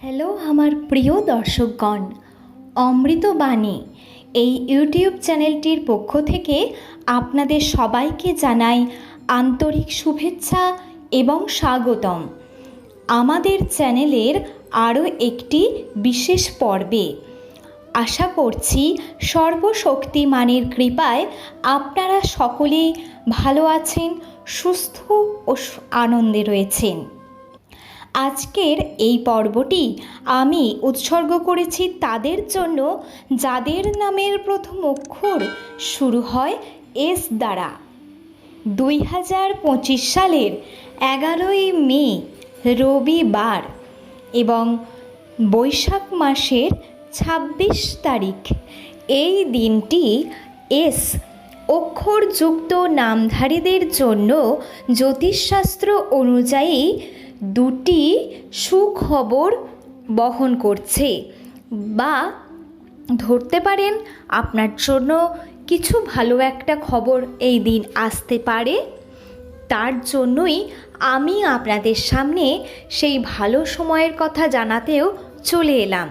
Hello, আমার প্রিয় দর্শকগণ অমৃতবাণী এই ইউটিউব চ্যানেলটির পক্ষ থেকে আপনাদের সবাইকে জানাই আন্তরিক শুভেচ্ছা এবং স্বাগতম। আমাদের চ্যানেলের আরও একটি বিশেষ পর্বে আশা করছি সর্বশক্তিমানের কৃপায় আপনারা সকলেই ভালো আছেন, সুস্থ ও আনন্দে রয়েছেন। আজকের এই পর্বটি আমি উৎসর্গ করেছি তাদের জন্য, যাদের নামের প্রথম অক্ষর শুরু হয় এস দ্বারা। দুই হাজার পঁচিশ সালের এগারোই মে, রবিবার এবং বৈশাখ মাসের ছাব্বিশ তারিখ, এই দিনটি এস অক্ষরযুক্ত নামধারীদের জন্য জ্যোতিষশাস্ত্র অনুযায়ী দুটি সুখবর বহন করছে বা ধরতে পারেন আপনার জন্য কিছু ভালো একটা খবর এই দিন আসতে পারে। তার জন্যই আমি আপনাদের সামনে সেই ভালো সময়ের কথা জানাতেও চলে এলাম।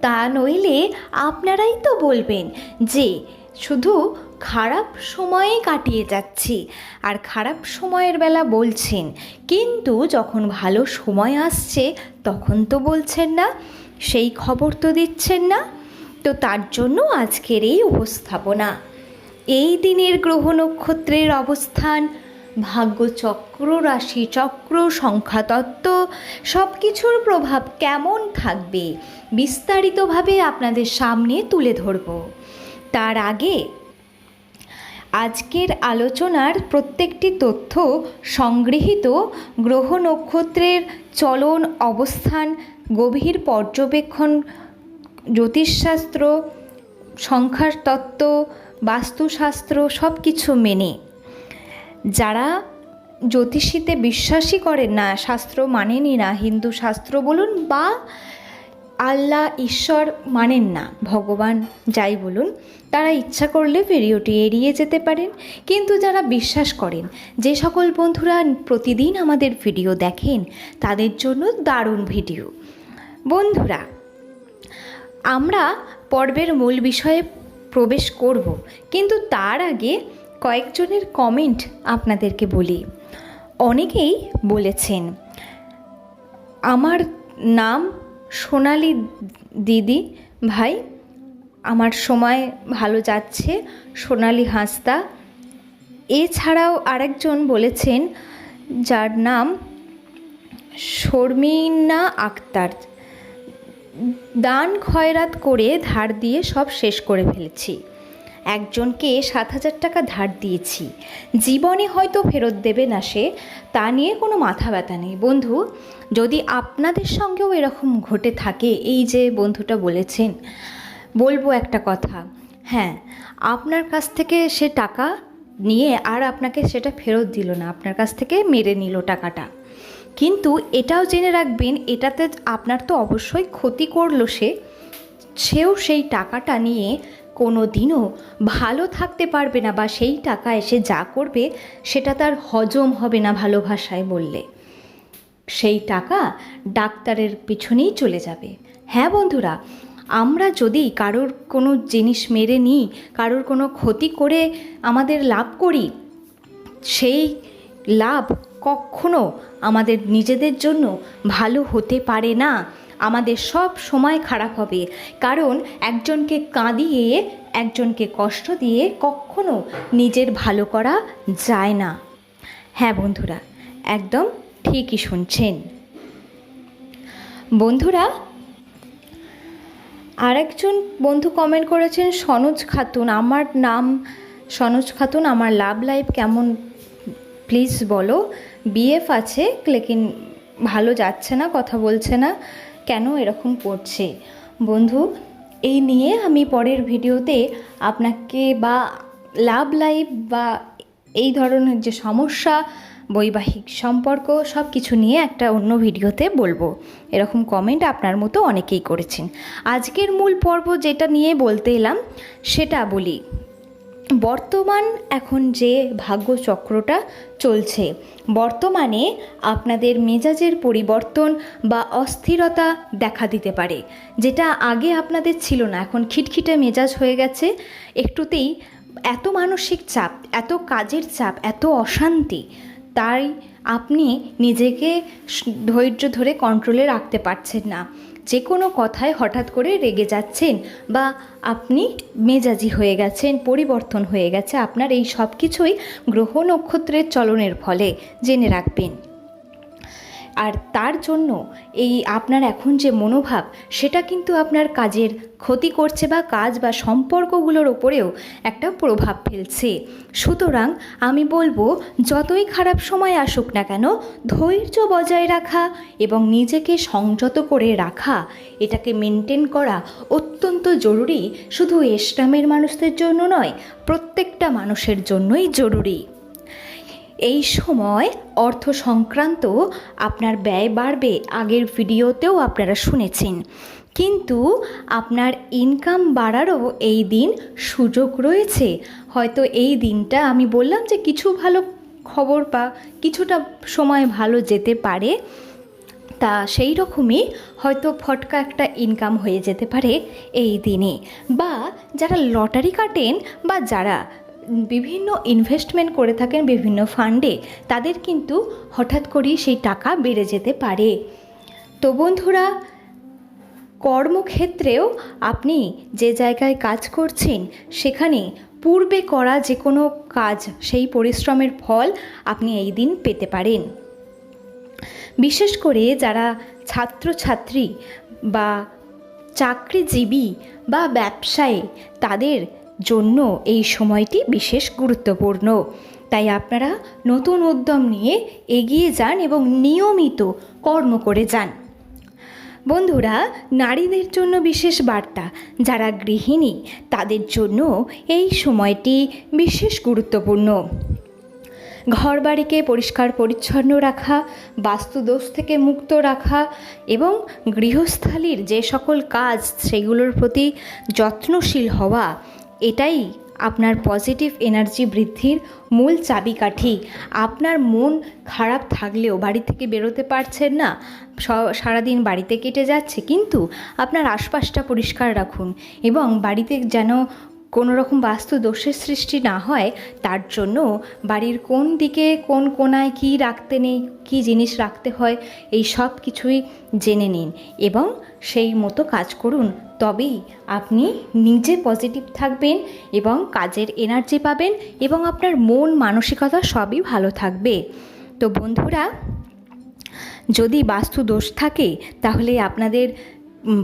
তা নইলে আপনারাই তো বলবেন যে শুধু খারাপ সময়ে কাটিয়ে যাচ্ছি। আর খারাপ সময়ের বেলা বলছেন, কিন্তু যখন ভালো সময় আসছে, তখন তো বলছেন না, সেই খবর তো দিচ্ছেন না। তো তার জন্য আজকের এই উপস্থাপনা। এই দিনের গ্রহ নক্ষত্রের অবস্থান, ভাগ্যচক্র রাশি চক্র সংখ্যাতত্ত্ব সব কিছুর প্রভাব কেমন থাকবে, বিস্তারিতভাবে আপনাদের সামনে তুলে ধরব। তার আগে আজকের আলোচনার প্রত্যেকটি তথ্য সংগৃহীত গ্রহ নক্ষত্রের চলন অবস্থান, গভীর পর্যবেক্ষণ, জ্যোতিষশাস্ত্র, সংখ্যার তত্ত্ব, বাস্তুশাস্ত্র সব কিছু মেনে। যারা জ্যোতিষীতে বিশ্বাসই করেন না, শাস্ত্র মানেনি না হিন্দু শাস্ত্র বলুন বা আল্লাহ ঈশ্বর মানেন না। ভগবান যাই বলুন, তারা ইচ্ছা করলে ভিডিওটি এড়িয়ে যেতে পারেন। কিন্তু যারা বিশ্বাস করেন, যে সকল বন্ধুরা প্রতিদিন আমাদের ভিডিও দেখেন, তাদের জন্য দারুণ ভিডিও। বন্ধুরা, আমরা পর্বের মূল বিষয়ে প্রবেশ করব, কিন্তু তার আগে কয়েকজনের কমেন্ট আপনাদেরকে বলি। অনেকেই বলেছেন, আমার নাম সোনালি দিদি, ভাই, আমার সময় ভালো যাচ্ছে, সোনালি হাঁসদা। এছাড়াও আরেকজন বলেছেন, যার নাম শর্মিনা আক্তার। দান খয়রাত করে ধার দিয়ে সব শেষ করে ফেলেছি। একজনকে সাত হাজার টাকা ধার দিয়েছি। জীবনে হয়তো ফেরত দেবে না সে, তা নিয়ে কোনো মাথা ব্যথা নেই। বন্ধু, যদি আপনাদের সঙ্গেও এরকম ঘটে থাকে, এই যে বন্ধুটা বলেছেন, বলব একটা কথা। হ্যাঁ আপনার কাছ থেকে সে টাকা নিয়ে আর আপনাকে সেটা ফেরত দিল না, আপনার কাছ থেকে মেরে নিল টাকাটা। কিন্তু এটাও জেনে রাখবেন, এটাতে আপনার তো অবশ্যই ক্ষতি করল সে, সেও সেই টাকাটা নিয়ে কোনো দিনও ভালো থাকতে পারবে না বা সেই টাকা এসে যা করবে, সেটা তার হজম হবে না ভালো ভাষায় বললে। সেই টাকা ডাক্তারের পিছনেই চলে যাবে। হ্যাঁ বন্ধুরা, আমরা যদি কারোর কোনো জিনিস মেরে নিই, কারোর কোনো ক্ষতি করে আমাদের লাভ করি, সেই লাভ কখনো আমাদের নিজেদের জন্য ভালো হতে পারে না। আমাদের সব সময় খারাপ হবে। কারণ একজনকে কাঁদিয়ে, একজনকে কষ্ট দিয়ে কখনো নিজের ভালো করা যায় না। হ্যাঁ বন্ধুরা, একদম ঠিকই শুনছেন। বন্ধুরা, আরেকজন বন্ধু কমেন্ট করেছেন, সনোজ খাতুন, আমার নাম সনোজ খাতুন, আমার লাভ লাইফ কেমন? প্লিজ বলো বিএফ আছে, লেকিন ভালো যাচ্ছে না, কথা বলছে না। কেন এরকম করছে? বন্ধু, এই নিয়ে আমি পরের ভিডিওতে আপনাকে বা লাভ লাইফ বা এই ধরনের যে সমস্যা, বৈবাহিক সম্পর্ক সব কিছু নিয়ে একটা অন্য ভিডিওতে বলব। এরকম কমেন্ট আপনার মতো অনেকেই করেছেন। আজকের মূল পর্ব যেটা নিয়ে বলতে এলাম, সেটা বলি। বর্তমান এখন যে ভাগ্যচক্রটা চলছে, বর্তমানে আপনাদের মেজাজের পরিবর্তন বা অস্থিরতা দেখা দিতে পারে, যেটা আগে আপনাদের ছিল না। এখন খিটখিটে মেজাজ হয়ে গেছে, একটুতেই এত মানসিক চাপ, এত কাজের চাপ, এত অশান্তি, তাই আপনি নিজেকে ধৈর্য ধরে কন্ট্রোলে রাখতে পারছেন না। যে কোনো কথায় হঠাৎ করে রেগে যাচ্ছেন বা আপনি মেজাজি হয়ে গেছেন, পরিবর্তন হয়ে গেছে, আপনার এই সব কিছুই গ্রহ নক্ষত্রের চলনের ফলে। জেনে রাখবেন। আর তার জন্য এই আপনার এখন যে মনোভাব, সেটা কিন্তু আপনার কাজের ক্ষতি করছে বা কাজ বা সম্পর্কগুলোর ওপরেও একটা প্রভাব ফেলছে। সুতরাং আমি বলব, যতই খারাপ সময় আসুক না কেন, ধৈর্য বজায় রাখা এবং নিজেকে সংযত করে রাখা, এটাকে মেনটেন করা অত্যন্ত জরুরি। শুধু এস্টামের মানুষদের জন্য নয়, প্রত্যেকটা মানুষের জন্যই জরুরি। এই সময় অর্থ সংক্রান্ত আপনার ব্যয় বাড়বে আগের ভিডিওতেও আপনারা শুনেছেন। কিন্তু আপনার ইনকাম বাড়ারও এই দিন সুযোগ রয়েছে। হয়তো এই দিনটা আমি বললাম যে কিছু ভালো খবর বা কিছুটা সময় ভালো যেতে পারে। তা সেই রকমই হয়তো ফটকা একটা ইনকাম হয়ে যেতে পারে এই দিনে। বা যারা লটারি কাটেন বা যারা বিভিন্ন ইনভেস্টমেন্ট করে থাকেন বিভিন্ন ফান্ডে তাদের কিন্তু হঠাৎ করেই সেই টাকা বেড়ে যেতে পারে। তো বন্ধুরা, কর্মক্ষেত্রেও আপনি যে জায়গায় কাজ করছেন, সেখানে পূর্বে করা যে কোনো কাজ, সেই পরিশ্রমের ফল আপনি এই দিন পেতে পারেন। বিশেষ করে যারা ছাত্রছাত্রী বা চাকরিজীবী বা ব্যবসায়ী, তাদের জন্য এই সময়টি বিশেষ গুরুত্বপূর্ণ। তাই আপনারা নতুন উদ্যম নিয়ে এগিয়ে যান এবং নিয়মিত কর্ম করে যান। বন্ধুরা, নারীদের জন্য বিশেষ বার্তা, যারা গৃহিণী, তাদের জন্য এই সময়টি বিশেষ গুরুত্বপূর্ণ। ঘরবাড়িকে পরিষ্কার পরিচ্ছন্ন রাখা, বাস্তুদোষ থেকে মুক্ত রাখা এবং গৃহস্থালির যে সকল কাজ, সেগুলোর প্রতি যত্নশীল হওয়া এটাই আপনার পজিটিভ এনার্জি বৃদ্ধির মূল চাবিকাঠি। আপনার মন খারাপ থাকলেও বাড়ি থেকে বেরোতে পারছেন না সারাদিন বাড়িতে কেটে যাচ্ছে, কিন্তু আপনার আশপাশটা পরিষ্কার রাখুন এবং বাড়িতে যেন কোনো রকম বাস্তু দোষের সৃষ্টি না হয়, তার জন্য বাড়ির কোন দিকে, কোন কোনায় কী রাখতে নেই, কী জিনিস রাখতে হয়, এই সব কিছুই জেনে নিন এবং সেই মতো কাজ করুন। তবেই আপনি নিজে পজিটিভ থাকবেন এবং কাজের এনার্জি পাবেন এবং আপনার মন মানসিকতা সবই ভালো থাকবে। তো বন্ধুরা, যদি বাস্তু দোষ থাকে, তাহলে আপনাদের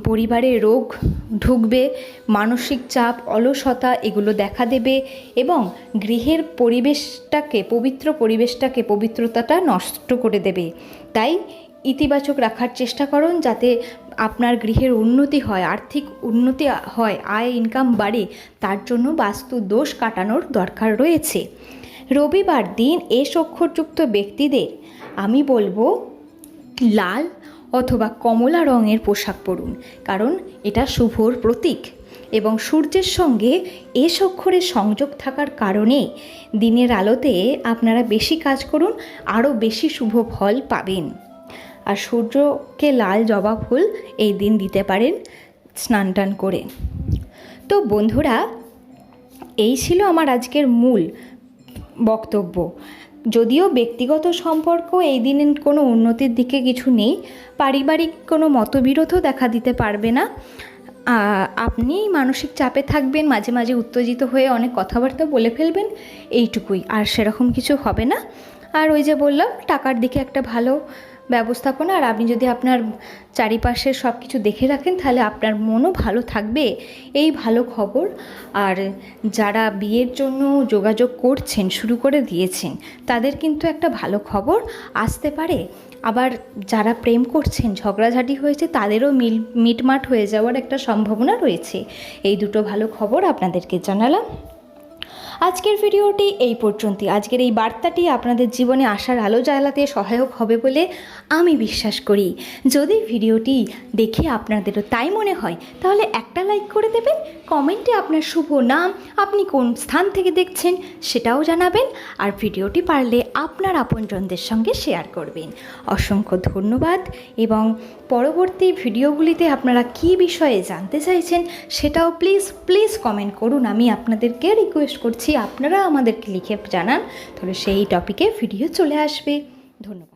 পরিবারে রোগ ঢুকবে, মানসিক চাপ, অলসতা এগুলো দেখা দেবে এবং গৃহের পরিবেশটাকে, পবিত্র পরিবেশটাকে, পবিত্রতাটা নষ্ট করে দেবে। তাই ইতিবাচক রাখার চেষ্টা করুন যাতে আপনার গৃহের উন্নতি হয়, আর্থিক উন্নতি হয়, আয় ইনকাম বাড়ে, তার জন্য বাস্তু দোষ কাটানোর দরকার রয়েছে। রবিবার দিন এস অক্ষরযুক্ত ব্যক্তিদের আমি বলব, লাল অথবা কমলা রঙের পোশাক পরুন, কারণ এটা শুভর প্রতীক। এবং সূর্যের সঙ্গে এস অক্ষরের সংযোগ থাকার কারণে দিনের আলোতে আপনারা বেশি কাজ করুন, আরও বেশি শুভ ফল পাবেন। আর সূর্যকে লাল জবা ফুল এই দিন দিতে পারেন, স্নান টান করে। তো বন্ধুরা, এই ছিল আমার আজকের মূল বক্তব্য। যদিও ব্যক্তিগত সম্পর্ক এই দিনের কোনো উন্নতির দিকে কিছু নেই, পারিবারিক কোনো মতবিরোধও দেখা দিতে পারবে না। আপনি মানসিক চাপে থাকবেন, মাঝে মাঝে উত্তেজিত হয়ে অনেক কথাবার্তা বলে ফেলবেন, এইটুকুই, আর সেরকম কিছু হবে না। আর ওই যে বললাম, টাকার দিকে একটা ভালো ব্যবস্থাপনা আর আপনি যদি আপনার চারিপাশের সব কিছু দেখে রাখেন, তাহলে আপনার মনও ভালো থাকবে। এই ভালো খবর। আর যারা বিয়ের জন্য যোগাযোগ করছেন, শুরু করে দিয়েছেন, তাদের কিন্তু একটা ভালো খবর আসতে পারে। আবার যারা প্রেম করছেন, ঝগড়াঝাটি হয়েছে, তাদেরও মিল, মিটমাট হয়ে যাওয়ার একটা সম্ভাবনা রয়েছে। এই দুটো ভালো খবর আপনাদেরকে জানালাম। আজকের ভিডিওটি এই পর্যন্তই। আজকের এই বার্তাটি আপনাদের জীবনে আসার আলো জ্বালাতে সহায়ক হবে বলে আমি বিশ্বাস করি। যদি ভিডিওটি দেখে আপনাদেরও তাই মনে হয়, তাহলে একটা লাইক করে দেবেন, কমেন্টে আপনার শুভ নাম, আপনি কোন স্থান থেকে দেখছেন সেটাও জানাবেন, আর ভিডিওটি পারলে আপনার আপনজনদের সঙ্গে শেয়ার করবেন। অসংখ্য ধন্যবাদ, এবং পরবর্তী ভিডিওগুলিতে আপনারা কী বিষয়ে জানতে চাইছেন সেটাও প্লিজ প্লিজ কমেন্ট করুন। আমি আপনাদেরকে রিকোয়েস্ট করছি, আপনারা আমাদেরকে লিখে জানান, তাহলে সেই টপিকে ভিডিও চলে আসবে। ধন্যবাদ।